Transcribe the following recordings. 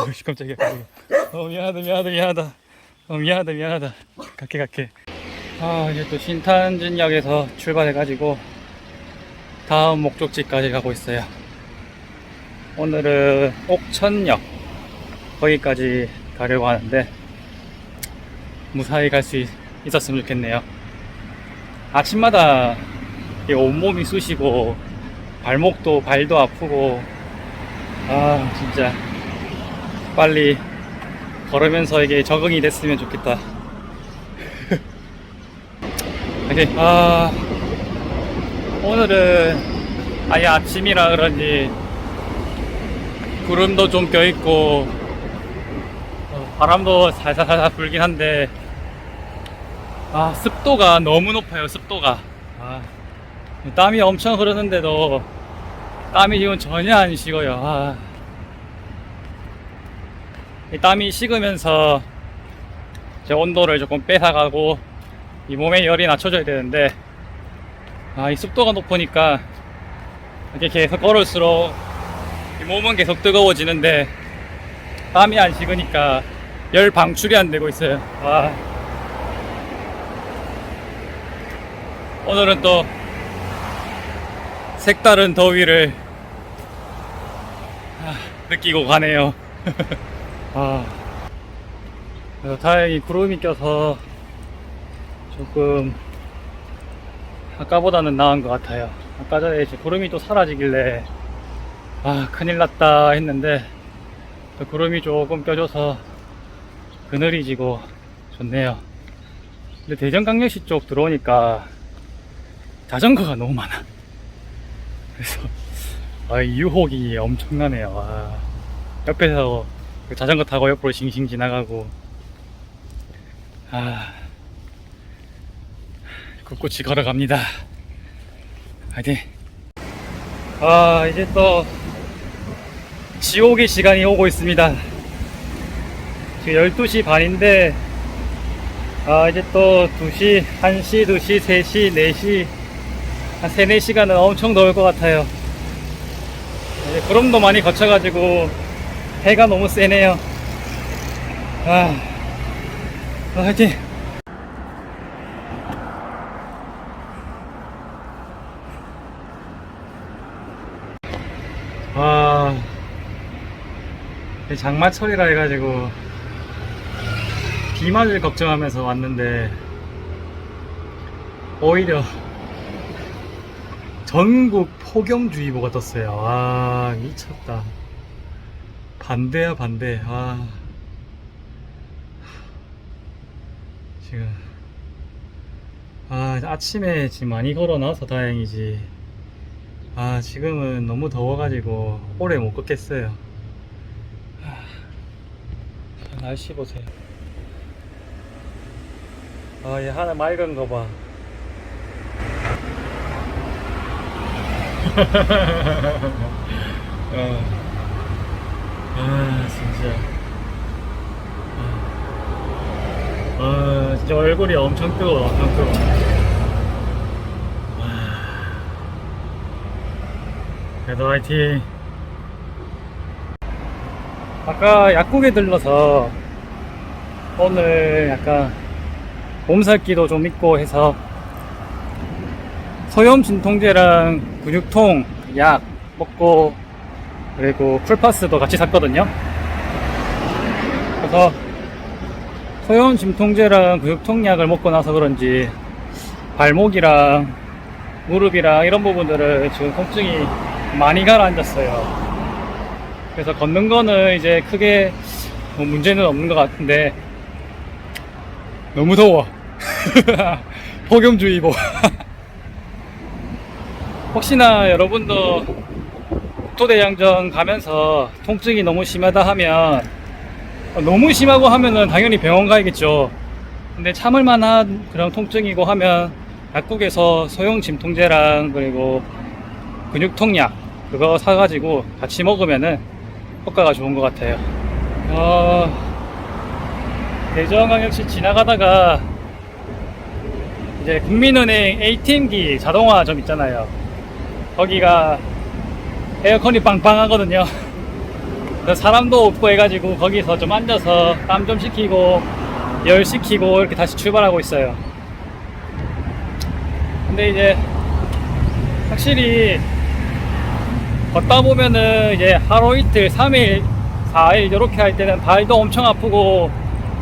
어이씨 깜짝이야. 어 미안하다 미안하다 미안하다. 어 미안하다 미안하다. 갈게 갈게. 아 이제 또 신탄진역에서 출발해가지고 다음 목적지까지 가고 있어요. 오늘은 옥천역. 거기까지 가려고 하는데 무사히 갈 수 있었으면 좋겠네요. 아침마다 이 온몸이 쑤시고 발목도 발도 아프고 아 진짜 빨리 걸으면서 이게 적응이 됐으면 좋겠다. 이제 아 오늘은 아예 아침이라 그런지 구름도 좀 껴있고 어, 바람도 살살살살 불긴 한데 아 습도가 너무 높아요 습도가 아, 땀이 엄청 흐르는데도 땀이 지금 전혀 안 식어요 아. 이 땀이 식으면서 제 온도를 조금 뺏어가고 이 몸의 열이 낮춰져야 되는데 아 이 습도가 높으니까 이렇게 계속 걸을수록 이 몸은 계속 뜨거워지는데 땀이 안 식으니까 열 방출이 안 되고 있어요. 아. 오늘은 또 색다른 더위를 아, 느끼고 가네요 아, 다행히 구름이 껴서 조금 아까보다는 나은 것 같아요. 아까 전에 이제 구름이 또 사라지길래 아 큰일 났다 했는데 또 구름이 조금 껴줘서 그늘이 지고 좋네요. 근데 대전강역시 쪽 들어오니까 자전거가 너무 많아. 그래서 아, 이 유혹이 엄청나네요. 아, 옆에서 그 자전거 타고 옆으로 싱싱 지나가고. 아 꿋꿋이 걸어갑니다. 화이팅. 아 이제 또 지옥의 시간이 오고 있습니다. 지금 12시 반인데 아 이제 또 2시 1시 2시 3시 4시 한 3, 4시간은 엄청 더울 것 같아요. 이제 구름도 많이 거쳐가지고 해가 너무 세네요. 아, 아 화이팅! 아, 장마철이라 해가지고 비 맞을 걱정하면서 왔는데 오히려 전국 폭염주의보가 떴어요. 아, 미쳤다. 반대야 반대. 아. 지금. 아 아침에 지금 많이 걸어놔서 다행이지. 아 지금은 너무 더워가지고 오래 못 걷겠어요. 아, 날씨 보세요. 아얘 하나 맑은 거봐. 어. 아 진짜. 아, 아 진짜 얼굴이 엄청 뜨거워 엄청 뜨거워. 아, 그래도 화이팅. 아까 약국에 들러서 오늘 약간 몸살기도 좀 있고 해서 소염 진통제랑 근육통 약 먹고 그리고 풀파스도 같이 샀거든요. 그래서 소염 진통제랑 근육통약을 먹고 나서 그런지 발목이랑 무릎이랑 이런 부분들을 지금 통증이 많이 가라앉았어요. 그래서 걷는 거는 이제 크게 뭐 문제는 없는 것 같은데 너무 더워. 폭염주의보. 혹시나 여러분도 국토대장정 가면서 통증이 너무 심하다 하면 어, 너무 심하고 하면은 당연히 병원 가야겠죠. 근데 참을 만한 그런 통증이고 하면 약국에서 소형 진통제랑 그리고 근육통약 그거 사가지고 같이 먹으면은 효과가 좋은 것 같아요. 어, 대전광역시 지나가다가 이제 국민은행 ATM기 자동화 점 있잖아요. 거기가 에어컨이 빵빵하거든요. 그 사람도 없고 해가지고 거기서 좀 앉아서 땀 좀 식히고 열 식히고 이렇게 다시 출발하고 있어요. 근데 이제 확실히 걷다 보면은 이제 하루 이틀, 3일, 4일 이렇게 할 때는 발도 엄청 아프고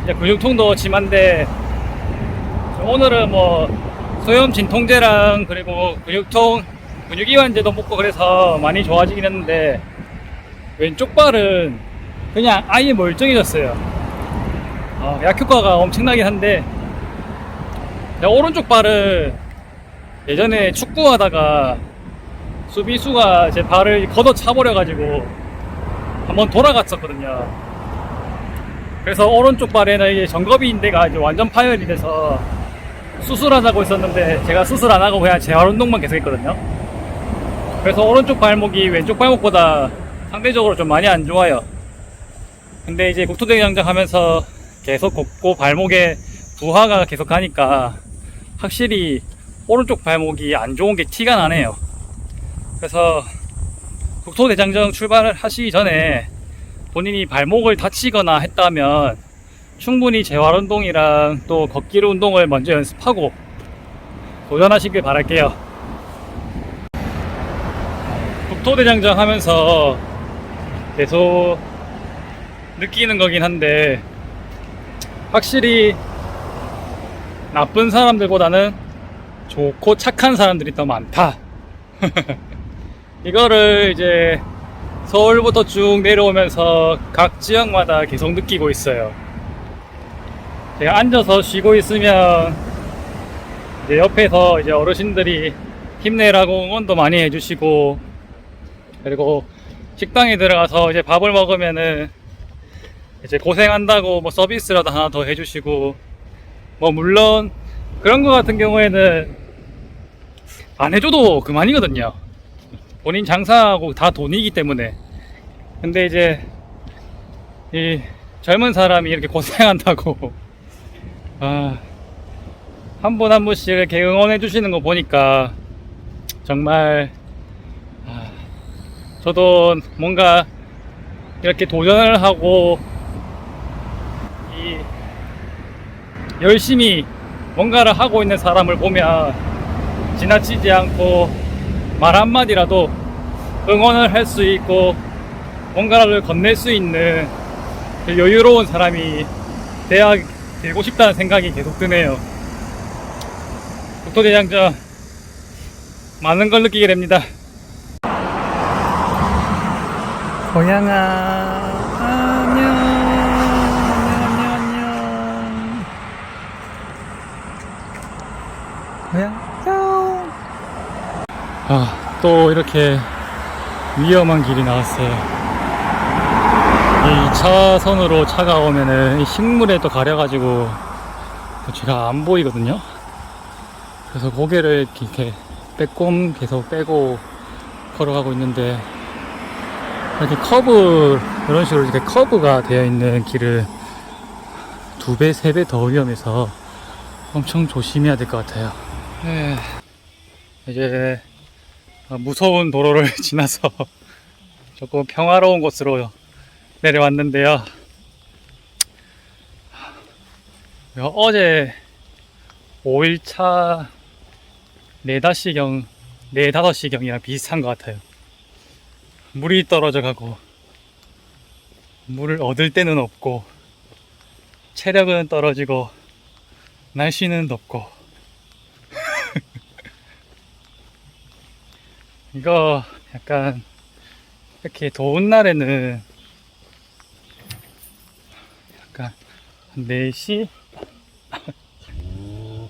이제 근육통도 심한데 오늘은 뭐 소염 진통제랑 그리고 근육통 근육이완제도 먹고 그래서 많이 좋아지긴 했는데 왼쪽 발은 그냥 아예 멀쩡해졌어요. 어, 약 효과가 엄청나긴 한데 오른쪽 발은 예전에 축구하다가 수비수가 제 발을 걷어 차버려가지고 한번 돌아갔었거든요. 그래서 오른쪽 발에는 이게 정거비인대가 이제 완전 파열이 돼서 수술하자고 했었는데 제가 수술 안 하고 그냥 재활 운동만 계속 했거든요. 그래서 오른쪽 발목이 왼쪽 발목보다 상대적으로 좀 많이 안 좋아요. 근데 이제 국토대장정 하면서 계속 걷고 발목에 부하가 계속 가니까 확실히 오른쪽 발목이 안 좋은 게 티가 나네요. 그래서 국토대장정 출발을 하시기 전에 본인이 발목을 다치거나 했다면 충분히 재활 운동이랑 또 걷기 운동을 먼저 연습하고 도전하시길 바랄게요. 국토대장정 하면서 계속 느끼는 거긴 한데 확실히 나쁜 사람들보다는 좋고 착한 사람들이 더 많다. 이거를 이제 서울부터 쭉 내려오면서 각 지역마다 계속 느끼고 있어요. 제가 앉아서 쉬고 있으면 이제 옆에서 이제 어르신들이 힘내라고 응원도 많이 해주시고 그리고 식당에 들어가서 이제 밥을 먹으면은 이제 고생한다고 뭐 서비스라도 하나 더 해주시고 뭐 물론 그런 거 같은 경우에는 안 해줘도 그만이거든요. 본인 장사하고 다 돈이기 때문에. 근데 이제 이 젊은 사람이 이렇게 고생한다고 아, 한 분 한 분씩 이렇게 응원해 주시는 거 보니까 정말 아, 저도 뭔가 이렇게 도전을 하고 이 열심히 뭔가를 하고 있는 사람을 보면 지나치지 않고 말 한마디라도 응원을 할 수 있고 뭔가를 건넬 수 있는 그 여유로운 사람이 돼야 되고 싶다는 생각이 계속 드네요. 국토대장정 많은 걸 느끼게 됩니다. 고양아 안녕 안녕 안녕 고양 뿅. 아, 또 이렇게 위험한 길이 나왔어요. 이 차선으로 차가 오면은 이 식물에 또 가려가지고 제가 안 보이거든요. 그래서 고개를 이렇게 빼꼼 계속 빼고 걸어가고 있는데 이렇게 커브 이런 식으로 이렇게 커브가 되어 있는 길을 두 배, 세 배 더 위험해서 엄청 조심해야 될 것 같아요. 네. 이제 무서운 도로를 지나서 조금 평화로운 곳으로 내려왔는데요. 어제 5일차 4, 5시경, 4, 5시경이랑 비슷한 것 같아요. 물이 떨어져 가고, 물을 얻을 때는 없고, 체력은 떨어지고, 날씨는 덥고, 이거 약간 이렇게 더운 날에는 약간 한 4시?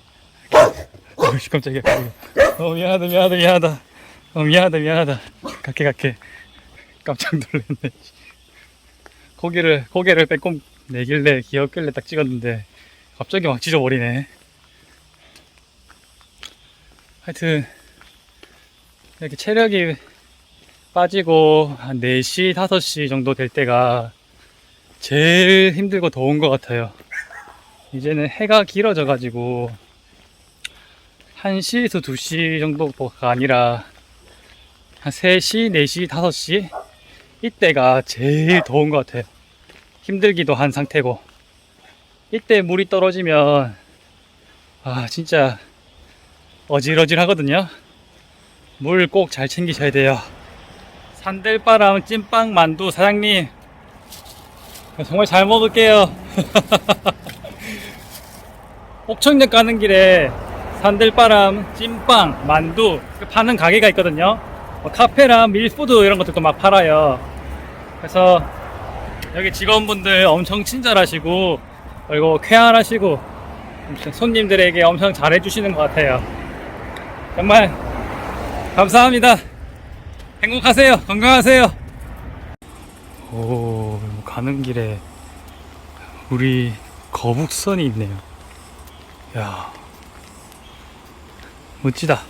어이씨 깜짝이야. 어 미안하다 미안하다 미안하다. 어 미안하다 미안하다. 갈게 갈게 깜짝 놀랐네 고개를 고개를 빼꼼 내길래 귀엽길래 딱 찍었는데 갑자기 막 찢어버리네 하여튼 이렇게 체력이 빠지고 한 4시, 5시 정도 될 때가 제일 힘들고 더운 것 같아요. 이제는 해가 길어져 가지고 1시에서 2시 정도가 아니라 한 3시, 4시, 5시 이때가 제일 더운 것 같아요. 힘들기도 한 상태고. 이때 물이 떨어지면, 아, 진짜 어질어질 하거든요. 물 꼭 잘 챙기셔야 돼요. 산들바람 찐빵 만두 사장님. 정말 잘 먹을게요. 옥천역 가는 길에 산들바람 찐빵 만두 파는 가게가 있거든요. 뭐 카페랑 밀푸드 이런 것들도 막 팔아요. 그래서 여기 직원분들 엄청 친절하시고 그리고 쾌활하시고 손님들에게 엄청 잘해주시는 것 같아요. 정말 감사합니다. 행복하세요. 건강하세요. 오, 가는 길에 우리 거북선이 있네요. 야, 멋지다.